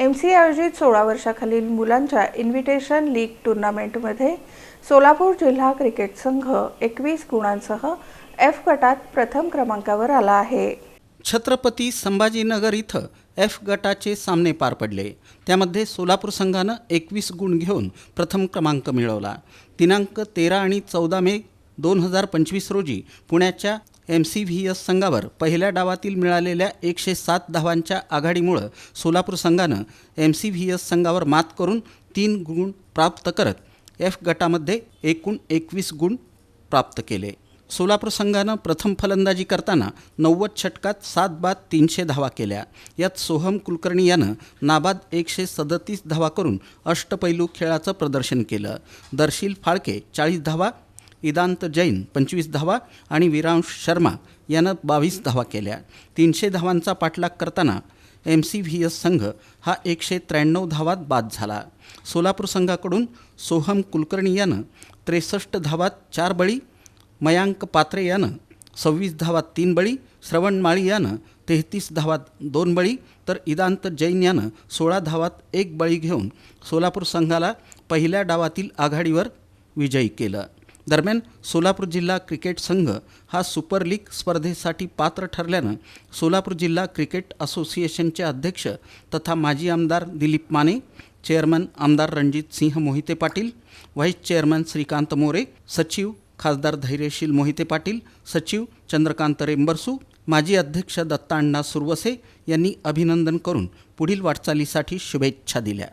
M C आयोजित सोळा वर्षाखालील मुलांच्या इन्व्हिटेशन लीग टुर्नामेंटमध्ये सोलापूर जिल्हा क्रिकेट संघ एकवीस गुणांसह एफ गटात प्रथम क्रमांकावर आला आहे. छत्रपती संभाजीनगर इथं एफ गटाचे सामने पार पडले. त्यामध्ये सोलापूर संघानं एकवीस गुण घेऊन प्रथम क्रमांक मिळवला. दिनांक तेरा आणि चौदा मे दोन हजार पंचवीस रोजी पुण्याच्या एम सी व्ही एस संघावर पहिल्या डावातील मिळालेल्या एकशे सात धावांच्या आघाडीमुळं सोलापूर संघानं एम सी व्ही एस संघावर मात करून तीन गुण प्राप्त करत एफ गटामध्ये एकूण एकवीस गुण प्राप्त केले. सोलापूर संघानं प्रथम फलंदाजी करताना नव्वद षटकात सात बाद तीनशे धावा केल्या. यात सोहम कुलकर्णी यानं नाबाद एकशे सदतीस धावा करून अष्टपैलू खेळाचं प्रदर्शन केलं. दर्शील फाळके चाळीस धावा इदांत जैन पंचवीस धावा आणि विरांश शर्मा यानं बावीस धावा केल्या. तीनशे धावांचा पाठलाग करताना एम सी व्ही एस संघ हा एकशे त्र्याण्णव धावात बाद झाला. सोलापूर संघाकडून सोहम कुलकर्णी यानं त्रेसष्ट धावात चार बळी मयांक पात्रे यानं सव्वीस धावात तीन बळी श्रवण माळी यानं तेहतीस धावात दोन बळी तर इदांत जैन यानं सोळा धावात एक बळी घेऊन सोलापूर संघाला पहिल्या डावातील आघाडीवर विजयी केलं. दरम्यान सोलापूर जिल्हा क्रिकेट संघ हा सुपर लीग स्पर्धेसाठी पात्र ठरल्यानं सोलापूर जिल्हा क्रिकेट असोसिएशनचे अध्यक्ष तथा माजी आमदार दिलीप माने चेअरमन आमदार रणजित सिंह मोहिते पाटील व्हाईस चेअरमन श्रीकांत मोरे सचिव खासदार धैर्यशील मोहिते पाटील सचिव चंद्रकांत रेंबरसू माजी अध्यक्ष दत्ताअण्णा सुरवसे यांनी अभिनंदन करून पुढील वाटचालीसाठी शुभेच्छा दिल्या.